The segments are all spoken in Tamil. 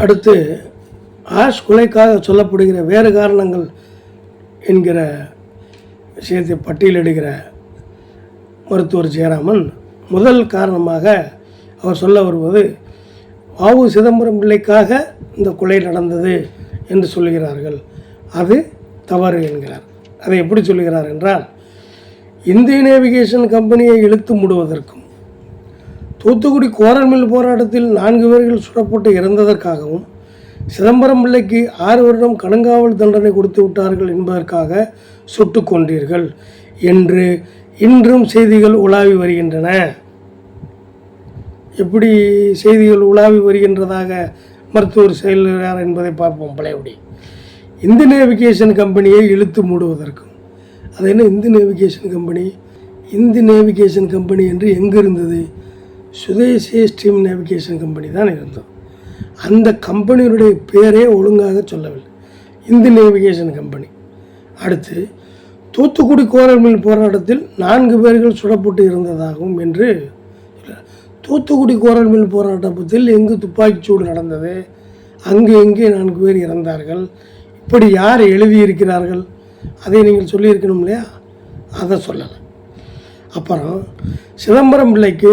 அடுத்து ஆஷ் கொலைக்காக சொல்லப்படுகிற வேறு காரணங்கள் என்கிற விஷயத்தை பட்டியலிடுகிற மருத்துவர் ஜெயராமன் முதல் காரணமாக அவர் சொல்ல வருவது வாவு சிதம்பரம் பிள்ளைக்காக இந்த கொலை நடந்தது என்று சொல்கிறார்கள் அது தவறு என்கிறார். அதை எப்படி சொல்கிறார் என்றால் இந்திய நேவிகேஷன் கம்பெனியை இழுத்து மூடுவதற்கும் தூத்துக்குடி கோரல் மில் போராட்டத்தில் நான்கு பேர்கள் சுடப்பட்டு இறந்ததற்காகவும் சிதம்பரம் பிள்ளைக்கு ஆறு வருடம் கடுங்காவல் தண்டனை கொடுத்து விட்டார்கள் என்பதற்காக சுட்டு கொண்டீர்கள் என்று இன்றும் செய்திகள் உலாவி வருகின்றன. எப்படி செய்திகள் உலாவி வருகின்றதாக மருத்துவர் செயல்கிறார் என்பதை பார்ப்போம். பழையபடி இந்து நேவிகேஷன் கம்பெனியை இழுத்து மூடுவதற்கும் அது என்ன Indo navigation company? Indo navigation company என்று எங்கே இருந்தது சுதேசி ஸ்ட்ரீம் நேவிகேஷன் கம்பெனி தான் இருந்தோம். அந்த கம்பெனியினுடைய பேரே ஒழுங்காக சொல்லவில்லை. Indo navigation company. அடுத்து தூத்துக்குடி கோரமில் போராட்டத்தில் நான்கு பேர்கள் சுடப்பட்டு இருந்ததாகவும் என்று தூத்துக்குடி கோரல் மில் போராட்டத்தில் எங்கு துப்பாக்கிச்சூடு நடந்தது? அங்கு எங்கே நான்கு பேர் இறந்தார்கள்? இப்படி யார் எழுதியிருக்கிறார்கள்? அதை நீங்கள் சொல்லியிருக்கணும் இல்லையா? அதை சொல்லலை அப்புறம் சிதம்பரம் பிள்ளைக்கு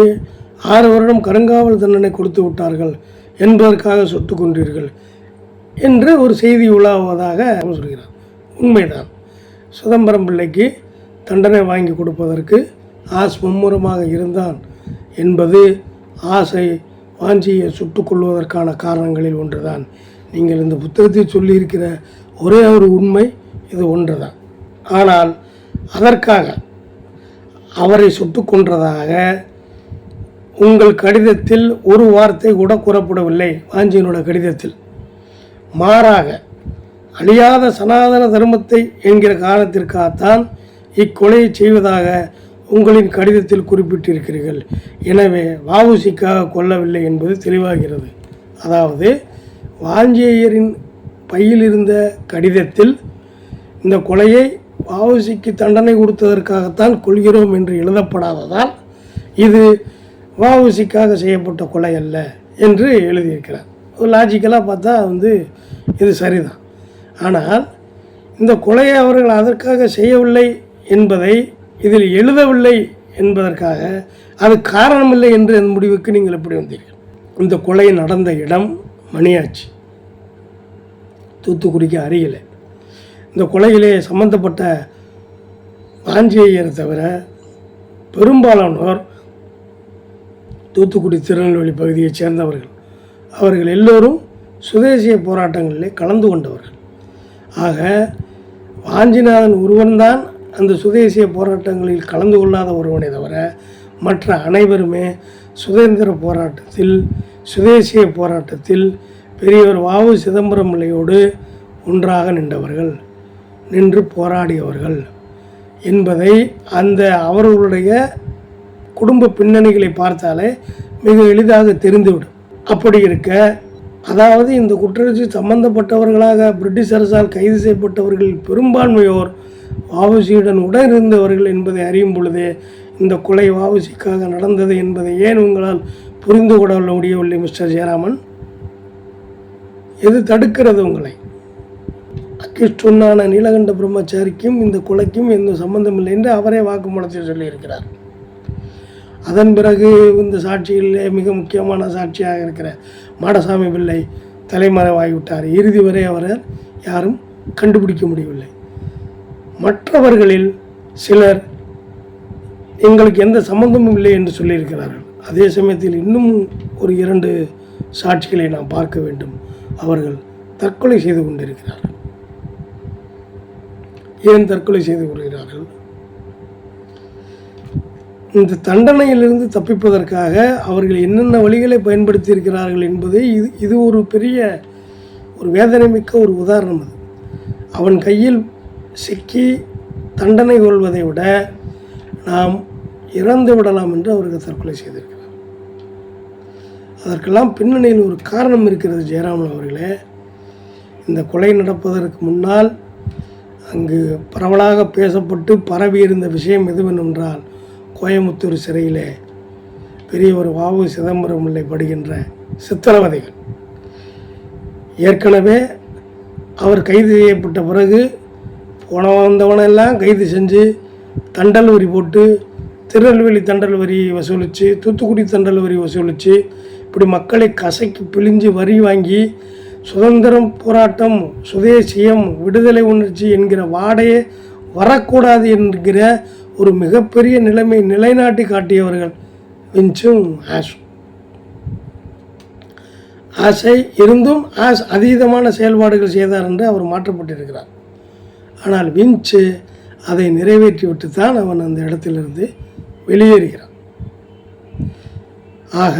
ஆறு வருடம் கருங்காவல் தண்டனை கொடுத்து விட்டார்கள் என்பதற்காக சொத்து கொண்டீர்கள் என்று ஒரு செய்தி உலாவதாக சொல்கிறார். உண்மைதான். சிதம்பரம் பிள்ளைக்கு தண்டனை வாங்கி கொடுப்பதற்கு ஆஸ் மும்முரமாக இருந்தான் என்பது ஆசை வாஞ்சியை சுட்டுக்கொள்வதற்கான காரணங்களில் ஒன்றுதான். நீங்கள் இந்த புத்தகத்தில் சொல்லியிருக்கிற ஒரே ஒரு உண்மை இது ஒன்றுதான். ஆனால் அதற்காக அவரை சுட்டுக் கொன்றதாக உங்கள் கடிதத்தில் ஒரு வார்த்தை கூட கூறப்படவில்லை வாஞ்சியனோட கடிதத்தில். மாறாக அழியாத சனாதன தர்மத்தை என்கிற காரணத்திற்காகத்தான் இக்கொலையை செய்வதாக உங்களின் கடிதத்தில் குறிப்பிட்டிருக்கிறீர்கள். எனவே வாவுசிக்காக கொல்லவில்லை என்பது தெளிவாகிறது. அதாவது வாஞ்சேயரின் பையில் இருந்த கடிதத்தில் இந்த கொலையை வாவுசிக்கு தண்டனை கொடுத்ததற்காகத்தான் கொள்கிறோம் என்று எழுதப்படாததால் இது வாவுசிக்காக செய்யப்பட்ட கொலை அல்ல என்று எழுதியிருக்கிறார். லாஜிக்கலாக பார்த்தா வந்து இது சரிதான். ஆனால் இந்த கொலையை அவர்கள் அதற்காக செய்யவில்லை என்பதை இதில் எழுதவில்லை என்பதற்காக அது காரணமில்லை என்று என் முடிவுக்கு நீங்கள் எப்படி வந்தீர்கள்? இந்த கொலை நடந்த இடம் மணியாச்சி. தூத்துக்குடிக்கு அருகில். இந்த கொலையிலே சம்பந்தப்பட்ட வாஞ்சியையரை தவிர பெரும்பாலானோர் தூத்துக்குடி திருநெல்வேலி பகுதியைச் சேர்ந்தவர்கள். அவர்கள் எல்லோரும் சுதேசிய போராட்டங்களிலே கலந்து கொண்டவர்கள். ஆக வாஞ்சிநாதன் ஒருவன்தான் அந்த சுதேசிய போராட்டங்களில் கலந்து கொள்ளாத ஒருவனை தவிர மற்ற அனைவருமே சுதந்திர போராட்டத்தில் சுதேசிய போராட்டத்தில் பெரியவர் வாவு சிதம்பரம் பிள்ளையோடு ஒன்றாக நின்றவர்கள் நின்று போராடியவர்கள் என்பதை அந்த அவர்களுடைய குடும்ப பின்னணிகளை பார்த்தாலே மிக எளிதாக தெரிந்துவிடும். அப்படி இருக்க அதாவது இந்த குற்றச்சி சம்பந்தப்பட்டவர்களாக பிரிட்டிஷ் அரசால் கைது செய்யப்பட்டவர்கள் பெரும்பான்மையோர் வாவசியுடன் உடன் இருந்தவர்கள் என்பதை அறியும் பொழுதே இந்த கொலை வாவசிக்காக நடந்தது என்பதை ஏன் உங்களால் புரிந்து கொள்ள முடியவில்லை மிஸ்டர் ஜெயராமன்? எது தடுக்கிறது உங்களை? அக்கிஷ்டுன்னான நீலகண்ட பிரம்மச்சாரிக்கும் இந்த கொலைக்கும் எந்த சம்பந்தம் இல்லை என்று அவரே வாக்குமூலத்தில் சொல்லியிருக்கிறார். அதன் பிறகு இந்த சாட்சிகளிலே மிக முக்கியமான சாட்சியாக இருக்கிற மாடசாமி பிள்ளை தலைமறைவாகிவிட்டார். இறுதி வரை அவரை யாரும் கண்டுபிடிக்க முடியவில்லை. மற்றவர்களில் சிலர் எங்களுக்கு எந்த சம்பந்தமும் இல்லை என்று சொல்லியிருக்கிறார்கள். அதே சமயத்தில் இன்னும் ஒரு இரண்டு சாட்சிகளை நாம் பார்க்க வேண்டும். அவர்கள் தற்கொலை செய்து கொண்டிருக்கிறார்கள். ஏன் தற்கொலை செய்து கொள்கிறார்கள்? இந்த தண்டனையிலிருந்து தப்பிப்பதற்காக அவர்கள் என்னென்ன வழிகளை பயன்படுத்தி இருக்கிறார்கள் இது இது ஒரு பெரிய ஒரு வேதனை மிக்க ஒரு உதாரணம் அது. அவன் கையில் சிக்கி தண்டனை கொள்வதை விட நாம் இறந்து விடலாம் என்று அவர்கள் தற்கொலை செய்திருக்கிறார். அதற்கெல்லாம் பின்னணியில் ஒரு காரணம் இருக்கிறது ஜெயராமன் அவர்களே. இந்த கொலை நடப்பதற்கு முன்னால் அங்கு பரவலாக பேசப்பட்டு பரவி இருந்த விஷயம் எதுவென்றால் கோயமுத்தூர் சிறையிலே பெரிய ஒரு வாவு சிதம்பரம் பிள்ளை படுகின்ற சித்திரவதைகள். ஏற்கனவே அவர் கைது செய்யப்பட்ட பிறகு போன வந்தவனெல்லாம் கைது செஞ்சு தண்டல் வரி போட்டு திருநெல்வேலி தண்டல் வரி வசூலித்து தூத்துக்குடி தண்டல் வரி வசூலித்து இப்படி மக்களை கசக்கி பிழிஞ்சு வரி வாங்கி சுதந்திரம் போராட்டம் சுதேசியம் விடுதலை உணர்ச்சி என்கிற வாடையே வரக்கூடாது என்கிற ஒரு மிகப்பெரிய நிலைமை நிலைநாட்டி காட்டியவர்கள் விஞ்சும் ஆஷ் ஆசை இருந்தும் ஆஸ் அதீதமான செயல்பாடுகள் செய்தார் என்று அவர் மாற்றப்பட்டிருக்கிறார். ஆனால் வின்ச்சு அதை நிறைவேற்றிவிட்டு தான் அவன் அந்த இடத்திலிருந்து வெளியேறுகிறான். ஆக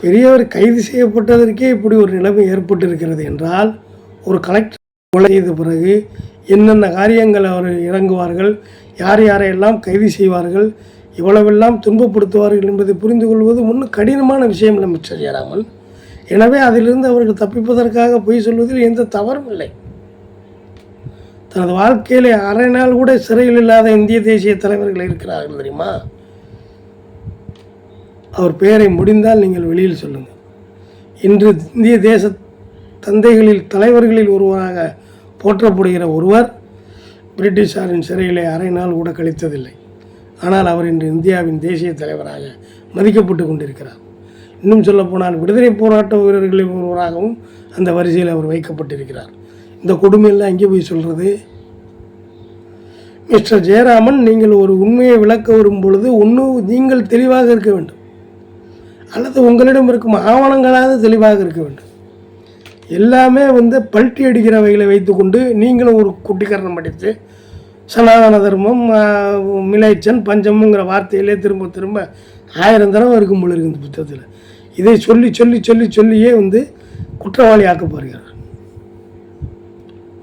பெரியவர் கைது செய்யப்பட்டதற்கே இப்படி ஒரு நிலைமை ஏற்பட்டிருக்கிறது என்றால் ஒரு கலெக்டர் கொலை செய்த பிறகு என்னென்ன காரியங்கள் அவர் இறங்குவார்கள் யார் யாரையெல்லாம் கைது செய்வார்கள் இவ்வளவெல்லாம் துன்பப்படுத்துவார்கள் என்பதை புரிந்து கொள்வது ஒன்றும் கடினமான விஷயம் இல்லை மிஸ்டர் ஜெயராமன். எனவே அதிலிருந்து அவர்கள் தப்பிப்பதற்காக பொய் சொல்வதில் எந்த தவறும் இல்லை. தனது வாழ்க்கையில் அரை நாள் கூட சிறையில் இல்லாத இந்திய தேசிய தலைவர்கள் இருக்கிறார்கள் தெரியுமா? அவர் பெயரை முடிந்தால் நீங்கள் வெளியில் சொல்லுங்கள். இன்று இந்திய தேச தந்தைகளில் தலைவர்களில் ஒருவராக போற்றப்படுகிற ஒருவர் பிரிட்டிஷாரின் சிறையிலே அரை நாள் கூட கழித்ததில்லை. ஆனால் அவர் இன்று இந்தியாவின் தேசிய தலைவராக மதிக்கப்பட்டு கொண்டிருக்கிறார். இன்னும் சொல்லப்போனால் விடுதலை போராட்ட வீரர்களில் ஒருவராகவும் அந்த வரிசையில் அவர் வைக்கப்பட்டிருக்கிறார். இந்த கொடுமையெல்லாம் எங்கே போய் சொல்கிறது மிஸ்டர் ஜெயராமன் நீங்கள் ஒரு உண்மையை விளக்க வரும் பொழுது ஒன்று நீங்கள் தெளிவாக இருக்க வேண்டும். அல்லது உங்களிடம் இருக்கும் ஆவணங்களாவது தெளிவாக இருக்க வேண்டும். எல்லாமே வந்து பல்ட்டி அடிக்கிற வகையில் வைத்துக்கொண்டு நீங்களும் ஒரு குட்டிக்கரணம் படித்து சனாதன தர்மம் மிலைச்சன் பஞ்சமுங்கிற வார்த்தையிலே திரும்ப திரும்ப ஆயிரம் தடவை இருக்கும் போல இருக்கு இந்த புத்தகத்தில். இதை சொல்லி சொல்லி சொல்லி சொல்லியே வந்து குற்றவாளி ஆக்க போகிறார்.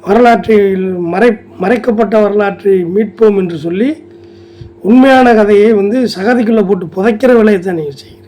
வரலாற்றில் மறை மறைக்கப்பட்ட வரலாற்றை மீட்போம் என்று சொல்லி உண்மையான கதையை வந்து சகதிக்குள்ளே போட்டு புதைக்கிற வேலையை தான் நீங்கள் செய்யுங்க